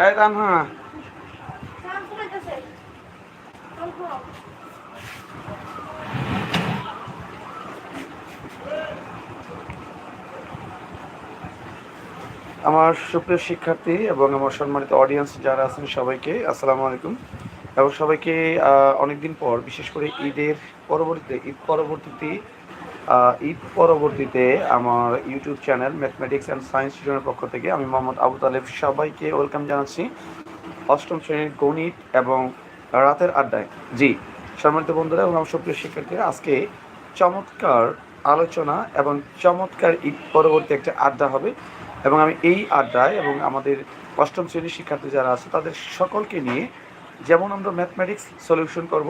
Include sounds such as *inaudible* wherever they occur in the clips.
আমার সুপ্রিয় শিক্ষার্থী এবং আমার সম্মানিত অডিয়েন্স যারা আছেন সবাইকে, আসসালামু আলাইকুম। এবং সবাইকে অনেকদিন পর, বিশেষ করে ঈদের পরবর্তীতে, ঈদ পরবর্তীতে ঈদ পরবর্তীতে আমার YouTube channel mathematics and science স্টুডেন্টের পক্ষ থেকে আমি মোহাম্মদ আবু তালেব সবাইকে ওয়েলকাম জানাচ্ছি। অষ্টম শ্রেণির গণিত এবং রাতের আড্ডায়। জি, সম্মানিত বন্ধুরা এবং আমার সুপ্রিয় শিক্ষার্থীরা, আজকে চমৎকার আলোচনা এবং চমৎকার ঈদ পরবর্তী একটা আড্ডা হবে এবং আমি এই আড্ডায় এবং আমাদের অষ্টম শ্রেণির শিক্ষার্থী যারা আছে, তাদের সকলকে নিয়ে যেমন আমরা ম্যাথমেটিক্স সলিউশন করব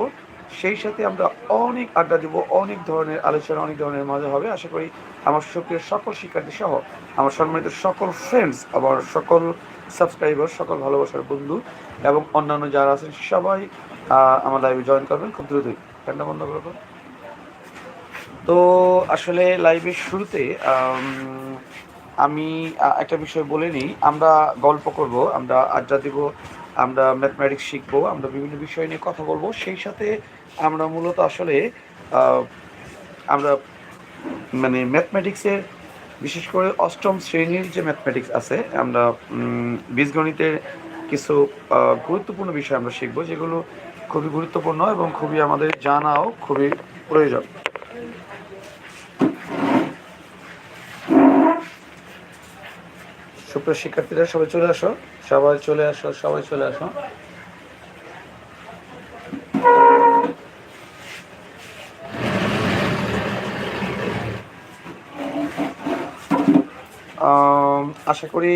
সেই সাথে আমরা অনেক আড্ডা দেবো, অনেক ধরনের আলোচনা, অনেক ধরনের মজা হবে। আশা করি আমার সক্রিয় সকল শিক্ষার্থী সহ আমার সম্মানিত সকল ফ্রেন্ডস আমার সকল সাবস্ক্রাইবার সকল ভালোবাসার বন্ধু এবং অন্যান্য যারা আছেন, সবাই আমার লাইভে জয়েন করবেন খুব দ্রুতই। ফ্যানটা বন্ধ করব তো আসলে লাইভের শুরুতে আম, একটা বিষয় বলে নিই। আমরা গল্প করব আমরা আড্ডা দিব আমরা ম্যাথমেটিক্স শিখব আমরা বিভিন্ন বিষয় নিয়ে কথা বলব। সেই সাথে আমরা মূলত আসলে আমরা মানে ম্যাথমেটিক্সের বিশেষ করে অষ্টম শ্রেণির যে ম্যাথমেটিক্স আছে আমরা বীজগণিতের কিছু গুরুত্বপূর্ণ বিষয় আমরা শিখব যেগুলো খুবই গুরুত্বপূর্ণ এবং খুবই আমাদের জানাও খুবই প্রয়োজন। সুপ্রিয় শিক্ষার্থীরা, সবাই চলে আসো। সবাই চলে আসো, সবাই চলে আসো। আশা করি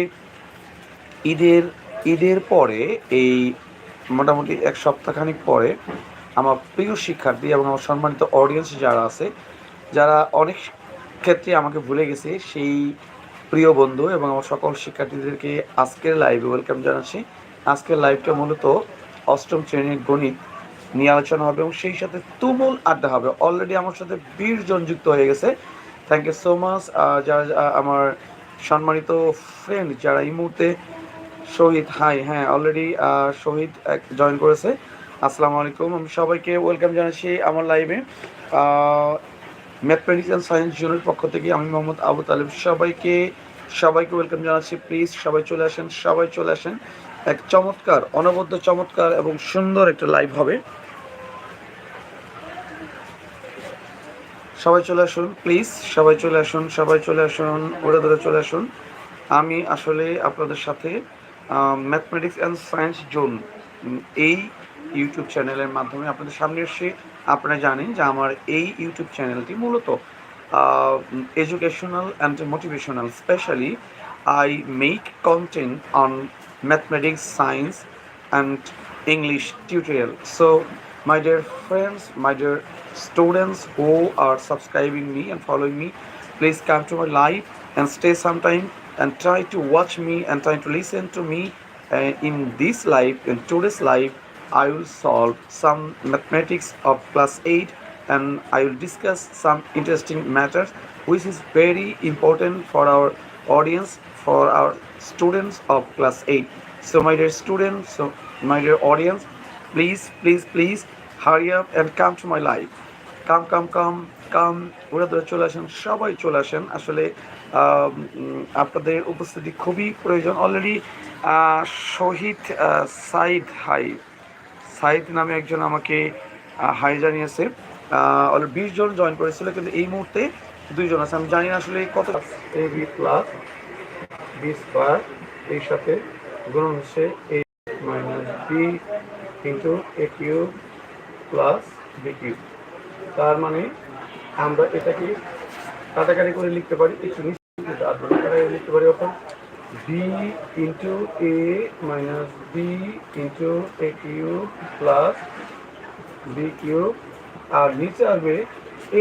ঈদের ঈদের পরে এই মোটামুটি এক সপ্তাহখানিক পরে আমার প্রিয় শিক্ষার্থী এবং আমার সম্মানিত অডিয়েন্স যারা আছে, যারা অনেক ক্ষেত্রে আমাকে ভুলে গেছে, সেই প্রিয় বন্ধু এবং আমার সকল শিক্ষার্থীদেরকে আজকের লাইভে ওয়েলকাম জানাচ্ছি। আজকের লাইভটা মূলত অষ্টম শ্রেণির গণিত নিয়ে আলোচনা হবে এবং সেই সাথে তুমুল আড্ডা হবে। অলরেডি আমার সাথে বিশ জন যুক্ত হয়ে গেছে। থ্যাংক ইউ সো মাচ যারা আমার সম্মানিত ফ্রেন্ড যারা এই মুহূর্তে শহীদ হাই হ্যাঁ অলরেডি শহীদ জয়েন করেছে। আসসালামু আলাইকুম। আমি সবাইকে ওয়েলকাম জানাচ্ছি আমার লাইভে ম্যাথমেটিক্স অ্যান্ড সায়েন্স জোনের পক্ষ থেকে আমি মোহাম্মদ আবু তালেব। সবাইকে সবাইকে ওয়েলকাম জানাচ্ছি। প্লিজ সবাই চলে আসেন, সবাই চলে আসেন। এক চমৎকার, অনবদ্য চমৎকার এবং সুন্দর একটা লাইভ হবে। সবাই চলে আসুন প্লিজ সবাই চলে আসুন, সবাই চলে আসুন ওরা ধরে চলে আসুন। আমি আসলে আপনাদের সাথে ম্যাথমেটিক্স অ্যান্ড সায়েন্স জোন এই ইউটিউব চ্যানেলের মাধ্যমে আপনাদের সামনে এসে আপনারা জানেন যে আমার এই ইউটিউব চ্যানেলটি মূলত educational and motivational specially I make content on mathematics science and English tutorial so my dear friends my dear students O R subscribing me and following me please come to my life and stay some time and try to watch me and try to listen to me in this life in today's life I will solve some mathematics of class 8 and I will discuss some interesting matters which is very important for our audience, for our students of class 8. So, my dear students, so my dear audience, please, please, please hurry up and come to my live. Come come come come ওরা ধরে চলে আসেন সবাই চলে আসেন আসলে আপনাদের উপস্থিতি খুবই প্রয়োজন অলরেডি শহীদ সাইদ হাই সাইদ নামে একজন আমাকে হাই জানিয়েছে। বিশ জন জয়েন করেছিল, কিন্তু এই মুহূর্তে দুইজন আছে। আমি জানি না আসলে কত প্লাস বি স্কোয়ার এই সাথে গুণন হচ্ছে A minus B into A cube plus B cube তার মানে আমরা এটাকে কাটাকাটি করে লিখতে পারি, একটু নিচে লিখতে পারি অর্থাৎ B into A minus B into A cube plus B cube আর নিচে আসবে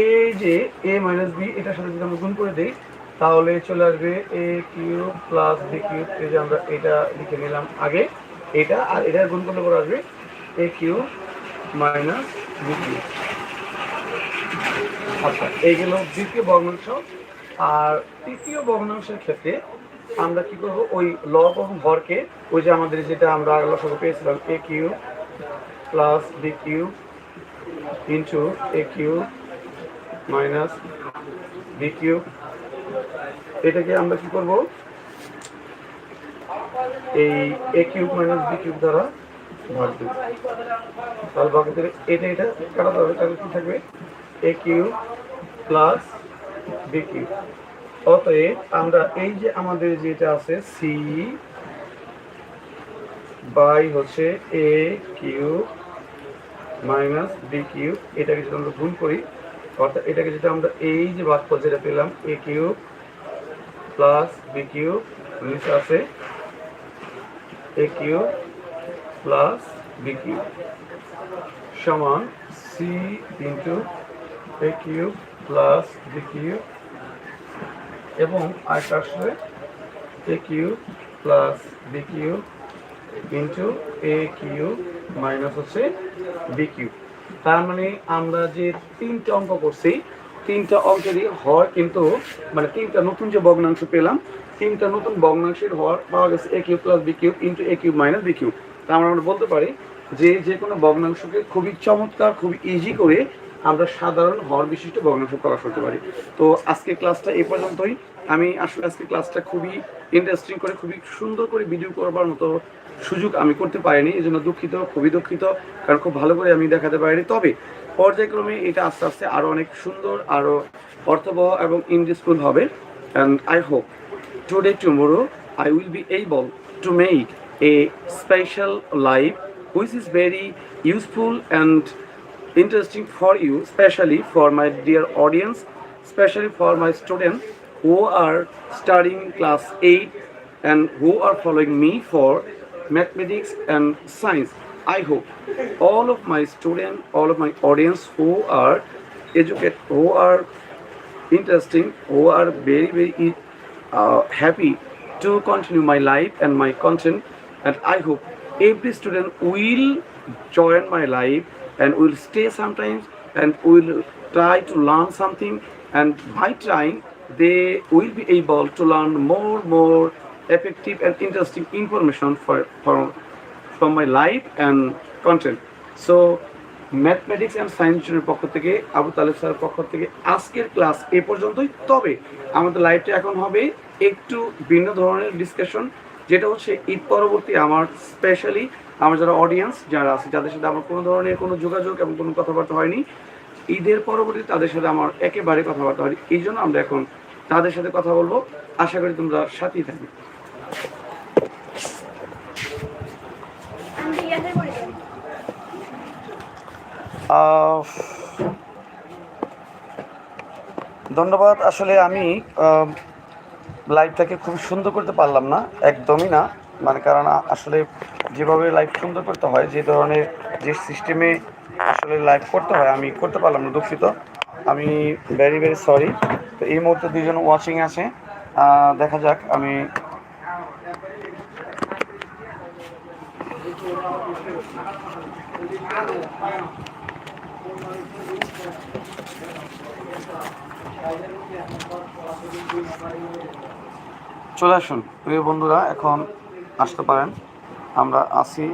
এ যে এ মাইনাস বি এটার সাথে যদি আমরা গুণ করে দিই, তাহলে চলে আসবে A cube plus B cube এই যে আমরা এটা লিখে নিলাম আগে, এটা আর এটা গুণ করলে পরে আসবে A cube minus B cube আচ্ছা এই গেল দ্বিতীয় ভগ্নাংশ। আর তৃতীয় ভগ্নাংশের ক্ষেত্রে আমরা কি করব? ওই লব এবং হরকে ওই যে আমাদের যেটা আমরা লসাগু পেয়েছিলাম A cube plus B cube into A cube minus B cube এটাকে আমরা কি করব? এই A cube minus B cube দ্বারা ভাগ দেব। তাহলে ভাগ দিলে এটা এটা কাটাতে হবে, তাহলে কি থাকবে? A cube plus B cube. অতএব আমরা এই যে আমাদের যেটা আছে সি বাই হচ্ছে A cube minus B cube, এটাকে যদি আমরা গুণ করি, অর্থাৎ এটাকে যেটা আমরা এই যে বাক্য যেটা পেলাম A cube plus B cube, নিচে আছে A cube plus B cube সমান C into A cube plus B cube এবং আরেকটা আসলে A cube plus B cube into A cube minus হচ্ছে বি কিউ তার মানে আমরা যে তিনটে অঙ্ক করছি, তিনটা অঙ্কেরই হর কিন্তু মানে তিনটা নতুন যে ভগ্নাংশ পেলাম, তিনটা নতুন ভগ্নাংশের হর পাওয়া গেছে A cube plus B cube into A cube minus B cube তা আমরা আমরা বলতে পারি যে যে কোনো ভগ্নাংশকে খুবই চমৎকার, খুবই ইজি করে আমরা সাধারণ হর বিশিষ্ট ভগ্নাংশ প্রকাশ করতে পারি। তো আজকে ক্লাসটা এ পর্যন্তই। আমি আসলে আজকে ক্লাসটা খুবই ইন্টারেস্টিং করে, খুবই সুন্দর করে ভিডিও করবার মতো সুযোগ আমি করতে পারিনি, এই জন্য দুঃখিত, খুবই দুঃখিত, কারণ খুব ভালো করে আমি দেখাতে পারিনি। তবে পর্যায়ক্রমে এটা আস্তে আস্তে আরও অনেক সুন্দর আরও অর্থবহ এবং ইন্টারেস্টফুল হবে। And I hope today tomorrow I will be able to make a special live, which is very useful and interesting for you, especially for my dear audience, especially for my students who are studying class 8 and who are following me for mathematics and science. I hope all of my students, all of my audience who are educated, who are interesting, who are very, very uh, happy to continue my life and my content. And I hope every student will join my life and will stay sometimes and will try to learn something. And by trying, they will be able to learn more, more effective and interesting information for, for from my life and content. So mathematics and science জনের পক্ষ থেকে আবু তালেব স্যারের পক্ষ থেকে আজকের class এ পর্যন্তই তবে আমাদের লাইভটা এখন হবে একটু ভিন্ন ধরনের ডিসকাশন যেটা হচ্ছে ঈদ পরবর্তী আমার স্পেশালি আমার যারা অডিয়েন্স যারা আছে, যাদের সাথে আমার কোনো ধরনের কোনো যোগাযোগ এবং কোনো কথাবার্তা হয়নি, ঈদের পরবর্তী তাদের সাথে আমার একেবারে কথাবার্তা হয়নি। এই জন্য আমরা এখন তাদের সাথে কথা বলব। আশা করি তোমরা সাথেই থাকবে। ধন্যবাদ। আসলে আমি লাইভটাকে খুব সুন্দর করতে পারলাম না, একদমই না। মানে কারণ আসলে যেভাবে লাইভ সুন্দর করতে হয়, যে ধরনের যে সিস্টেমে আসলে লাইভ করতে হয়, আমি করতে পারলাম না, দুঃখিত। আমি ভেরি ভেরি সরি তো এই মুহূর্তে দুজন ওয়াচিং আছে। দেখা যাক, আমি চলে আসুন। প্রিয় বন্ধুরা এখন আসতে পারেন। আমরা আসি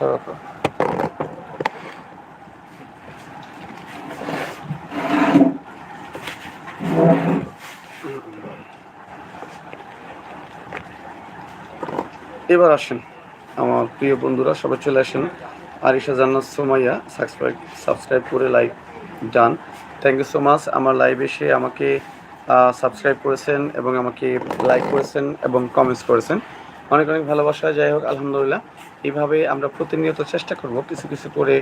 করো। এবার আসেন, আমার প্রিয় বন্ধুরা, সবাই চলে আসেন। আরিশা জান্নাত সোমাইয়া সাবস্ক্রাইব সাবস্ক্রাইব করে like done. Thank you so much আমার লাইভ এসে আমাকে সাবস্ক্রাইব করেছেন এবং আমাকে লাইক করেছেন এবং কমেন্টস করেছেন। অনেক অনেক ভালোবাসা, যাই হোক, আলহামদুলিল্লাহ। এইভাবে আমরা প্রতিনিয়ত চেষ্টা করব কিছু কিছু করে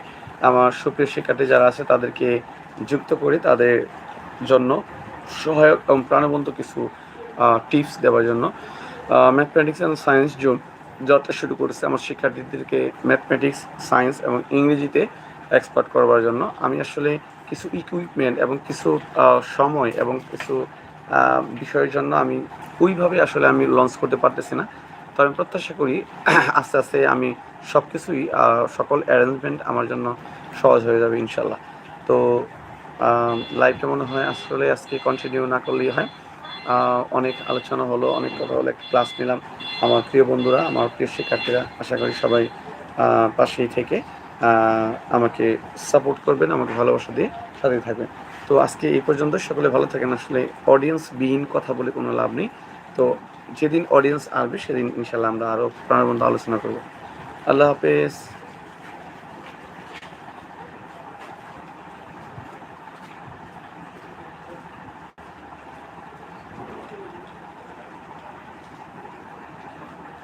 আমার সুপ্রিয় শিক্ষার্থী যারা আছে তাদেরকে যুক্ত করে, তাদের জন্য সহায়ক এবং প্রাণবন্ত কিছু টিপস দেওয়ার জন্য। ম্যাথমেটিক্স অ্যান্ড সায়েন্স জোন যাত্রা শুরু করেছে আমার শিক্ষার্থীদেরকে ম্যাথমেটিক্স সায়েন্স এবং ইংরেজিতে এক্সপার্ট করবার জন্য। আমি আসলে কিছু ইকুইপমেন্ট এবং কিছু সময় এবং কিছু বিষয়ের জন্য আমি ওইভাবে আসলে আমি লঞ্চ করতে পারতেছি না। তো আমি প্রত্যাশা করি, *clears throat* আস্তে আস্তে আমি সব কিছুই সকল অ্যারেঞ্জমেন্ট আমার জন্য সহজ হয়ে যাবে ইনশাল্লাহ। তো লাইভটা মনে হয়? আসলে আজকে কন্টিনিউ না করলেই হয়। অনেক আলোচনা হলো, অনেক কথা হলো, একটা ক্লাস নিলাম। আমার প্রিয় বন্ধুরা, আমার প্রিয় শিক্ষার্থীরা, আশা করি সবাই পাশেই থেকে আমাকে সাপোর্ট করবেন, আমাকে ভালোবাসা দিয়ে সাথে থাকবেন। তো আজকে এই পর্যন্ত সকলে ভালো থাকেন। আসলে অডিয়েন্স বিহীন কথা বলে কোনো লাভ নেই। তো যেদিন অডিয়েন্স আসবে সেদিন ইনশাল্লাহ আমরা আরও প্রাণবন্ধ আলোচনা করব। আল্লাহ হাফেজ।